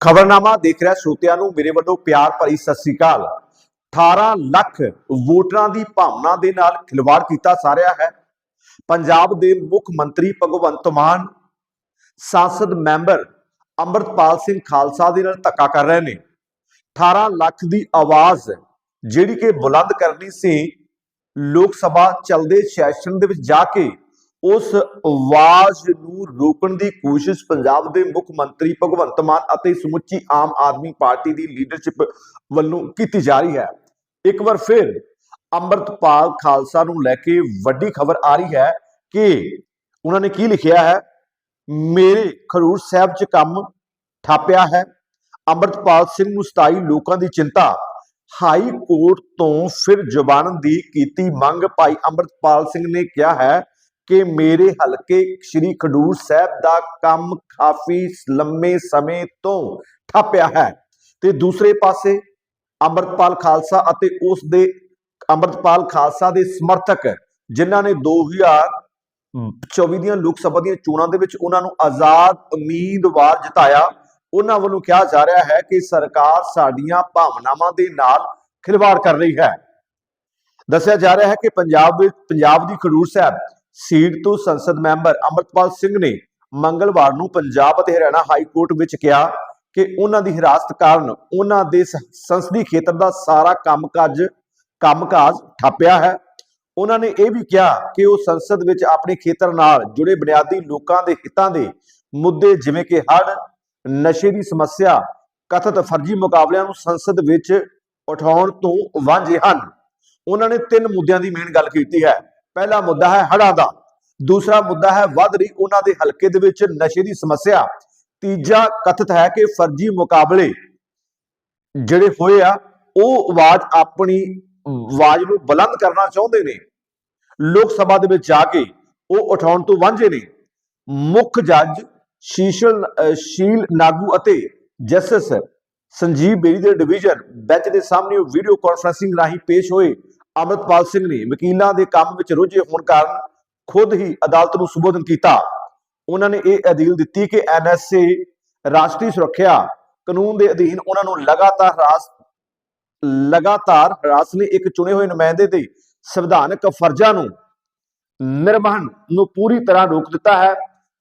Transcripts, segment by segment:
ਖਬਰਨਾਮਾ ਦੇਖ ਰਿਹਾ ਸਰੋਤਿਆਂ ਨੂੰ, ਮੇਰੇ ਵੱਲੋਂ ਪਿਆਰ ਭਰੀ ਸਤਿ ਸ੍ਰੀ ਅਕਾਲ। 18 ਲੱਖ ਵੋਟਰਾਂ ਦੀ ਭਾਵਨਾ ਦੇ ਨਾਲ ਖਿਲਵਾੜ ਕੀਤਾ ਜਾ ਹੈ। ਪੰਜਾਬ ਦੇ ਮੁੱਖ ਮੰਤਰੀ ਭਗਵੰਤ ਮਾਨ, ਸੰਸਦ ਮੈਂਬਰ ਅੰਮ੍ਰਿਤਪਾਲ ਸਿੰਘ ਖਾਲਸਾ ਦੇ ਨਾਲ ਧੱਕਾ ਕਰ ਰਹੇ ਨੇ। 18 ਲੱਖ ਦੀ ਆਵਾਜ਼ ਜਿਹੜੀ ਕਿ ਬੁਲੰਦ ਕਰਨੀ ਸੀ, ਲੋਕ ਸਭਾ ਚਲਦੇ ਸੈਸ਼ਨ ਦੇ ਵਿੱਚ ਜਾ ਕੇ ਉਸ ਆਵਾਜ਼ ਨੂੰ ਰੋਕਣ ਦੀ ਕੋਸ਼ਿਸ਼ ਪੰਜਾਬ ਦੇ ਮੁੱਖ ਮੰਤਰੀ ਭਗਵੰਤ ਮਾਨ ਅਤੇ ਸਮੁੱਚੀ ਆਮ ਆਦਮੀ ਪਾਰਟੀ ਦੀ ਲੀਡਰਸ਼ਿਪ ਵੱਲੋਂ ਕੀਤੀ ਜਾ ਰਹੀ ਹੈ। ਇੱਕ ਵਾਰ ਫਿਰ ਅੰਮ੍ਰਿਤਪਾਲ ਖਾਲਸਾ ਨੂੰ ਲੈ ਕੇ ਵੱਡੀ ਖਬਰ ਆ ਰਹੀ ਹੈ ਕਿ ਉਹਨਾਂ ਨੇ ਕੀ ਲਿਖਿਆ ਹੈ? ਮੇਰੇ ਖਰੂਰ ਸਾਹਿਬ 'ਚ ਕੰਮ ਠਾਪਿਆ ਹੈ। ਅੰਮ੍ਰਿਤਪਾਲ ਸਿੰਘ ਨੂੰ 27 ਲੋਕਾਂ ਦੀ ਚਿੰਤਾ। ਹਾਈ ਕੋਰਟ ਤੋਂ ਫਿਰ ਜ਼ਬਾਨ ਦੀ ਕੀਤੀ ਮੰਗ ਭਾਈ ਅੰਮ੍ਰਿਤਪਾਲ ਸਿੰਘ ਨੇ ਕਿਹਾ ਹੈ ਕਿ ਮੇਰੇ ਹਲਕੇ ਸ਼੍ਰੀ ਖਡੂਰ ਸਾਹਿਬ ਦਾ ਕੰਮ ਕਾਫੀ ਲੰਮੇ ਸਮੇਂ ਤੋਂ ਠੱਪਿਆ ਹੈ। ਤੇ ਦੂਸਰੇ ਪਾਸੇ ਅੰਮ੍ਰਿਤਪਾਲ ਖਾਲਸਾ ਅਤੇ ਉਸ ਦੇ ਅੰਮ੍ਰਿਤਪਾਲ ਖਾਲਸਾ ਦੇ ਸਮਰਥਕ ਜਿਨ੍ਹਾਂ ਨੇ 2024 ਦੀਆਂ ਲੋਕ ਸਭਾ ਦੀਆਂ ਚੋਣਾਂ ਦੇ ਵਿੱਚ ਉਹਨਾਂ ਨੂੰ ਆਜ਼ਾਦ ਉਮੀਦਵਾਰ ਜਿਤਾਇਆ, ਉਹਨਾਂ ਵੱਲੋਂ ਕਿਹਾ ਜਾ ਰਿਹਾ ਹੈ ਕਿ ਸਰਕਾਰ ਸਾਡੀਆਂ ਭਾਵਨਾਵਾਂ ਦੇ ਨਾਲ ਖਿਲਵਾੜ ਕਰ ਰਹੀ ਹੈ। ਦੱਸਿਆ ਜਾ ਰਿਹਾ ਹੈ ਕਿ ਪੰਜਾਬ ਵਿੱਚ ਪੰਜਾਬ ਦੀ ਖਡੂਰ ਸਾਹਿਬ ਸੀਟ ਤੋਂ ਸੰਸਦ ਮੈਂਬਰ ਅੰਮ੍ਰਿਤਪਾਲ ਸਿੰਘ ਨੇ ਮੰਗਲਵਾਰ ਨੂੰ ਪੰਜਾਬ ਅਤੇ ਹਰਿਆਣਾ ਹਾਈ ਕੋਰਟ ਵਿੱਚ ਕਿਹਾ ਕਿ ਉਹਨਾਂ ਦੀ ਹਿਰਾਸਤ ਕਾਰਨ ਉਹਨਾਂ ਦੇ ਸ- ਸੰਸਦੀ ਖੇਤਰ ਦਾ ਸਾਰਾ ਕੰਮਕਾਜ ਕੰਮਕਾਜ ਠੱਪਿਆ ਹੈ। ਉਹਨਾਂ ਨੇ ਇਹ ਵੀ ਕਿਹਾ ਕਿ ਉਹ ਸੰਸਦ ਵਿੱਚ ਆਪਣੇ ਖੇਤਰ ਨਾਲ ਜੁੜੇ ਬੁਨਿਆਦੀ ਲੋਕਾਂ ਦੇ ਹਿੱਤਾਂ ਦੇ ਮੁੱਦੇ ਜਿਵੇਂ ਕਿ ਹੜ੍ਹ, ਨਸ਼ੇ ਦੀ ਸਮੱਸਿਆ, ਕਥਿਤ ਫਰਜ਼ੀ ਮੁਕਾਬਲਿਆਂ ਨੂੰ ਸੰਸਦ ਵਿੱਚ ਉਠਾਉਣ ਤੋਂ ਵਾਂਝੇ ਹਨ। ਉਹਨਾਂ ਨੇ ਤਿੰਨ ਮੁੱਦਿਆਂ ਦੀ ਮੇਨ ਗੱਲ ਕੀਤੀ ਹੈ। ਪਹਿਲਾ ਮੁੱਦਾ ਹੈ ਹੜ੍ਹਾਂ ਦਾ। ਦੂਸਰਾ ਮੁੱਦਾ ਹੈ ਵੱਧ ਰਹੀ ਉਹਨਾਂ ਦੇ ਹਲਕੇ ਦੇ ਵਿੱਚ ਨਸ਼ੇ ਦੀ ਸਮੱਸਿਆ। ਤੀਜਾ ਕਥਿਤ ਹੈ ਕਿ ਫਰਜ਼ੀ ਮੁਕਾਬਲੇ ਜਿਹੜੇ ਹੋਏ ਆ, ਉਹ ਆਵਾਜ਼ ਆਪਣੀ ਆਵਾਜ਼ ਨੂੰ ਬੁਲੰਦ ਕਰਨਾ ਚਾਹੁੰਦੇ ਨੇ। ਲੋਕ ਸਭਾ ਦੇ ਵਿੱਚ ਜਾ ਕੇ ਉਹ ਉਠਾਉਣ ਤੋਂ ਵਾਂਝੇ ਨੇ। ਮੁੱਖ ਜੱਜ ਸ਼ੀਸ਼ਲ ਸ਼ੀਲ ਨਾਗੂ ਅਤੇ ਜਸਟਿਸ ਸੰਜੀਵ ਬੇਰੀ ਦੇ ਡਿਵੀਜ਼ਨ ਬੈਂਚ ਦੇ ਸਾਹਮਣੇ ਵੀਡੀਓ ਕਾਨਫਰੰਸਿੰਗ ਰਾਹੀਂ ਪੇਸ਼ ਹੋਏ। ਅਮਰਤਪਾਲ ਸਿੰਘ ਨੇ ਵਕੀਲਾਂ ਦੇ ਕੰਮ ਵਿੱਚ ਰੁੱਝੇ ਹੋਣ ਕਾਰਨ ਖੁਦ ਹੀ ਅਦਾਲਤ ਨੂੰ ਸੰਬੋਧਨ ਕੀਤਾ। ਉਹਨਾਂ ਨੇ ਇਹ ਅਧੀਲ ਦਿੱਤੀ ਕਿ ਐਨਐਸਏ ਰਾਸ਼ਟਰੀ ਸੁਰੱਖਿਆ ਕਾਨੂੰਨ ਦੇ ਅਧੀਨ ਉਹਨਾਂ ਨੂੰ ਲਗਾਤਾਰ ਹਰਾਸ ਲਗਾਤਾਰ ਹਰਾਸ ਨੇ ਇੱਕ ਚੁਣੇ ਹੋਏ ਨੁਮਾਇੰਦੇ ਦੇ ਸੰਵਿਧਾਨਕ ਫਰਜ਼ਾਂ ਨੂੰ ਨਿਰਵਹਨ ਨੂੰ ਪੂਰੀ ਤਰ੍ਹਾਂ ਰੋਕ ਦਿੱਤਾ ਹੈ।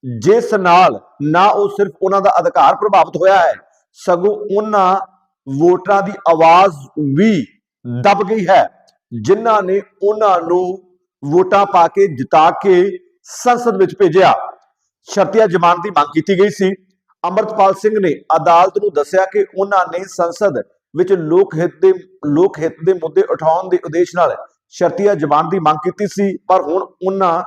ਜਿਸ ਨਾਲ ਨਾ ਉਹ ਸਿਰਫ ਉਹਨਾਂ ਦਾ ਅਧਿਕਾਰ ਪ੍ਰਭਾਵਿਤ ਹੋਇਆ ਹੈ, ਸਗੋਂ ਉਹਨਾਂ ਵੋਟਰਾਂ ਦੀ ਆਵਾਜ਼ ਵੀ ਦਬ ਗਈ ਹੈ। ਜਿਨ੍ਹਾਂ ਨੇ ਉਹਨਾਂ ਨੂੰ ਵੋਟਾਂ ਪਾ ਕੇ ਜਿਤਾ ਕੇ ਸੰਸਦ ਵਿੱਚ ਭੇਜਿਆ। ਸ਼ਰਤੀਆ ਜ਼ਮਾਨਤ ਦੀ ਮੰਗ ਕੀਤੀ ਗਈ ਸੀ। ਅਮਰਤਪਾਲ ਸਿੰਘ ਨੇ ਅਦਾਲਤ ਨੂੰ ਦੱਸਿਆ ਕਿ ਉਹਨਾਂ ਨੇ ਸੰਸਦ ਵਿੱਚ ਲੋਕ ਹਿੱਤ ਦੇ, ਲੋਕ ਹਿੱਤ ਦੇ ਮੁੱਦੇ ਉਠਾਉਣ ਦੇ ਉਦੇਸ਼ ਨਾਲ ਸ਼ਰਤੀਆ ਜ਼ਮਾਨਤ ਦੀ ਮੰਗ ਕੀਤੀ ਸੀ, ਪਰ ਹੁਣ ਉਹਨਾਂ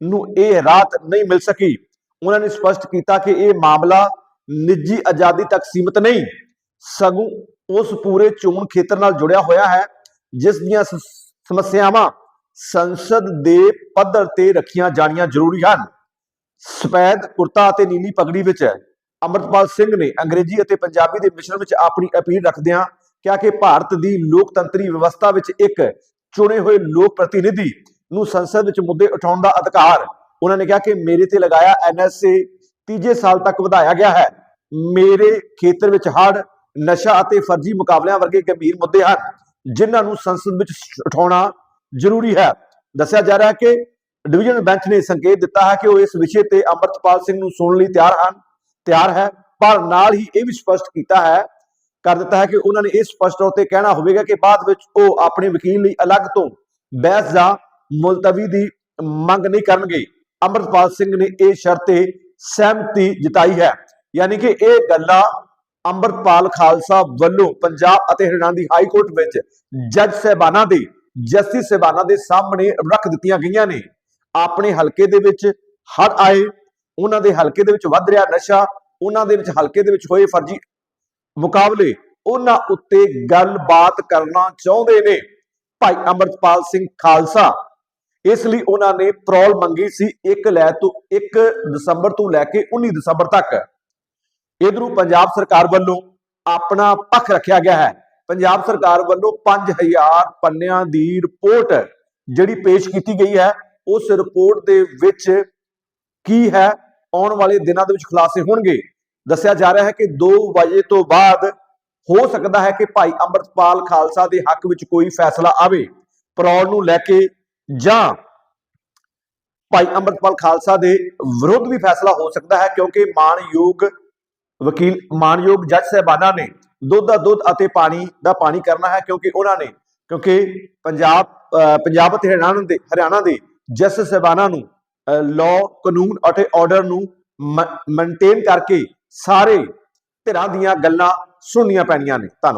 ਨੂੰ ਇਹ ਰਾਹਤ ਨਹੀਂ ਮਿਲ ਸਕੀ। ਉਹਨਾਂ ਨੇ ਸਪਸ਼ਟ ਕੀਤਾ ਕਿ ਇਹ ਮਾਮਲਾ ਨਿੱਜੀ ਆਜ਼ਾਦੀ ਤੱਕ ਸੀਮਿਤ ਨਹੀਂ, ਸਗੋਂ ਉਸ ਪੂਰੇ ਚੋਣ ਖੇਤਰ ਨਾਲ ਜੁੜਿਆ ਹੋਇਆ ਹੈ। ਜਿਸ ਦੀਆਂ ਸਮੱਸਿਆਵਾਂ ਸੰਸਦ ਦੇ ਪੱਧਰ ਤੇ ਰੱਖੀਆਂ ਜਾਣੀਆਂ ਜ਼ਰੂਰੀ ਹਨ। ਸਫੈਦ ਕੁਰਤਾ ਅਤੇ ਨੀਲੀ ਪਗੜੀ ਵਿੱਚ ਅਮਰਤਪਾਲ ਸਿੰਘ ਨੇ ਅੰਗਰੇਜ਼ੀ ਅਤੇ ਪੰਜਾਬੀ ਦੇ ਮਿਸ਼ਰਣ ਵਿੱਚ ਆਪਣੀ ਅਪੀਲ ਰੱਖਦਿਆਂ ਕਿਹਾ ਕਿ ਭਾਰਤ ਦੀ ਲੋਕਤੰਤਰੀ ਵਿਵਸਥਾ ਵਿੱਚ ਇੱਕ ਚੁਣੇ ਹੋਏ ਲੋਕ ਪ੍ਰਤੀਨਿਧੀ ਨੂੰ ਸੰਸਦ ਵਿੱਚ ਮੁੱਦੇ ਉਠਾਉਣ ਦਾ ਅਧਿਕਾਰ ਉਹਨਾਂ ਨੇ ਕਿਹਾ ਕਿ ਮੇਰੇ ਤੇ ਲਗਾਇਆ ਐਨਐਸਏ ਤੀਜੇ ਸਾਲ ਤੱਕ ਵਧਾਇਆ ਗਿਆ ਹੈ। ਮੇਰੇ ਖੇਤਰ ਵਿੱਚ ਹੜ੍ਹ, ਨਸ਼ਾ ਅਤੇ ਫਰਜ਼ੀ ਮੁਕਾਬਲਿਆਂ ਵਰਗੇ ਗੰਭੀਰ ਮੁੱਦੇ ਹਨ। ਜਿਨ੍ਹਾਂ ਨੂੰ ਸੰਸਦ ਵਿੱਚ ਉਠਾਉਣਾ ਜ਼ਰੂਰੀ ਹੈ। ਦੱਸਿਆ ਜਾ ਰਿਹਾ ਹੈ ਕਿ ਡਿਵੀਜ਼ਨ ਬੈਂਚ ਨੇ ਸੰਕੇਤ ਦਿੱਤਾ ਹੈ ਕਿ ਉਹ ਇਸ ਵਿਸ਼ੇ ਤੇ ਅਮਰਤਪਾਲ ਸਿੰਘ ਨੂੰ ਸੁਣਨ ਲਈ ਤਿਆਰ ਹਨ, ਤਿਆਰ ਹੈ, ਪਰ ਨਾਲ ਹੀ ਇਹ ਵੀ ਸਪਸ਼ਟ ਕੀਤਾ ਹੈ, ਕਰ ਦਿੱਤਾ ਹੈ ਕਿ ਉਹਨਾਂ ਨੇ ਇਹ ਸਪਸ਼ਟ ਤੌਰ ਤੇ ਕਹਿਣਾ ਹੋਵੇਗਾ ਕਿ ਬਾਅਦ ਵਿੱਚ ਉਹ ਆਪਣੇ ਵਕੀਲ ਲਈ ਅਲੱਗ ਤੋਂ ਬਹਿਸ ਜਾਂ ਮੁਲਤਵੀ ਦੀ ਮੰਗ ਨਹੀਂ ਕਰਨਗੇ। ਅਮਰਤਪਾਲ ਸਿੰਘ ਨੇ ਇਹ ਸ਼ਰਤ ਤੇ ਸਹਿਮਤੀ ਜਤਾਈ ਹੈ। ਯਾਨੀ ਕਿ ਇਹ ਗੱਲਾਂ ਅੰਮ੍ਰਿਤਪਾਲ ਖਾਲਸਾ ਵੱਲੋਂ ਪੰਜਾਬ ਅਤੇ ਹਰਿਆਣਾ ਦੀ ਹਾਈ ਕੋਰਟ ਵਿੱਚ ਜੱਜ ਸਹਿਬਾਨਾਂ ਦੇ ਜਸਟਿਸ ਸਹਿਬਾਨਾਂ ਦੇ ਸਾਹਮਣੇ ਰੱਖ ਦਿੱਤੀਆਂ ਗਈਆਂ ਨੇ। ਆਪਣੇ ਹਲਕੇ ਦੇ ਵਿੱਚ ਹੜ ਆਏ, ਉਹਨਾਂ ਦੇ ਹਲਕੇ ਦੇ ਵਿੱਚ ਵੱਧ ਰਿਹਾ ਨਸ਼ਾ, ਉਹਨਾਂ ਦੇ ਵਿੱਚ ਹਲਕੇ ਦੇ ਵਿੱਚ ਹੋਏ ਫਰਜ਼ੀ ਮੁਕਾਬਲੇ, ਉਹਨਾਂ ਉੱਤੇ ਗੱਲਬਾਤ ਕਰਨਾ ਚਾਹੁੰਦੇ ਨੇ। ਭਾਈ ਅਮਰਤਪਾਲ ਸਿੰਘ ਖਾਲਸਾ, ਇਸ ਲਈ ਉਹਨਾਂ ਨੇ ਪ੍ਰੋਲ ਮੰਗੀ ਸੀ 1 ਲੈ ਤੋਂ 1 ਦਸੰਬਰ ਤੋਂ ਲੈ ਕੇ 19 ਦਸੰਬਰ ਤੱਕ। ਇਧਰੋਂ ਪੰਜਾਬ ਸਰਕਾਰ ਵੱਲੋਂ ਆਪਣਾ ਪੱਖ ਰੱਖਿਆ ਗਿਆ ਹੈ। ਪੰਜਾਬ ਸਰਕਾਰ ਵੱਲੋਂ 5000 ਪੰਨਿਆਂ ਦੀ ਰਿਪੋਰਟ ਜਿਹੜੀ ਪੇਸ਼ ਕੀਤੀ ਗਈ ਹੈ, ਉਸ ਰਿਪੋਰਟ ਦੇ ਵਿੱਚ ਕੀ ਹੈ, ਆਉਣ ਵਾਲੇ ਦਿਨਾਂ ਦੇ ਵਿੱਚ ਖੁਲਾਸੇ ਹੋਣਗੇ। ਦੱਸਿਆ ਜਾ ਰਿਹਾ ਹੈ ਕਿ 2 ਵਜੇ ਤੋਂ ਬਾਅਦ ਹੋ ਸਕਦਾ ਹੈ ਕਿ ਭਾਈ ਅੰਮ੍ਰਿਤਪਾਲ ਖਾਲਸਾ ਦੇ ਹੱਕ ਵਿੱਚ ਕੋਈ ਫੈਸਲਾ ਆਵੇ। ਪਰੌੜ ਨੂੰ ਲੈ ਕੇ ਜਾਂ ਭਾਈ ਅੰਮ੍ਰਿਤਪਾਲ ਖਾਲਸਾ ਦੇ ਵਿਰੁੱਧ ਵੀ ਫੈਸਲਾ ਹੋ ਸਕਦਾ ਹੈ, ਕਿਉਂਕਿ ਮਾਨਯੋਗ ਵਕੀਲ ਮਾਨਯੋਗ ਜੱਜ ਸਾਹਿਬਾਨਾਂ ਨੇ ਦੁੱਧ ਦਾ ਦੁੱਧ ਅਤੇ ਪਾਣੀ ਦਾ ਪਾਣੀ ਕਰਨਾ ਹੈ ਕਿਉਂਕਿ ਉਹਨਾਂ ਨੇ, ਕਿਉਂਕਿ ਪੰਜਾਬ ਅਹ ਪੰਜਾਬ ਅਤੇ ਹਰਿਆਣਾ ਦੇ ਹਰਿਆਣਾ ਦੇ ਜੱਜ ਸਾਹਿਬਾਨਾਂ ਨੂੰ ਲਾਅ ਕਾਨੂੰਨ ਅਤੇ ਆਰਡਰ ਨੂੰ ਮੇਨਟੇਨ ਕਰਕੇ ਸਾਰੇ ਧਿਰਾਂ ਦੀਆਂ ਗੱਲਾਂ ਸੁਣਨੀਆਂ ਪੈਣੀਆਂ ਨੇ। ਧੰਨਵਾਦ।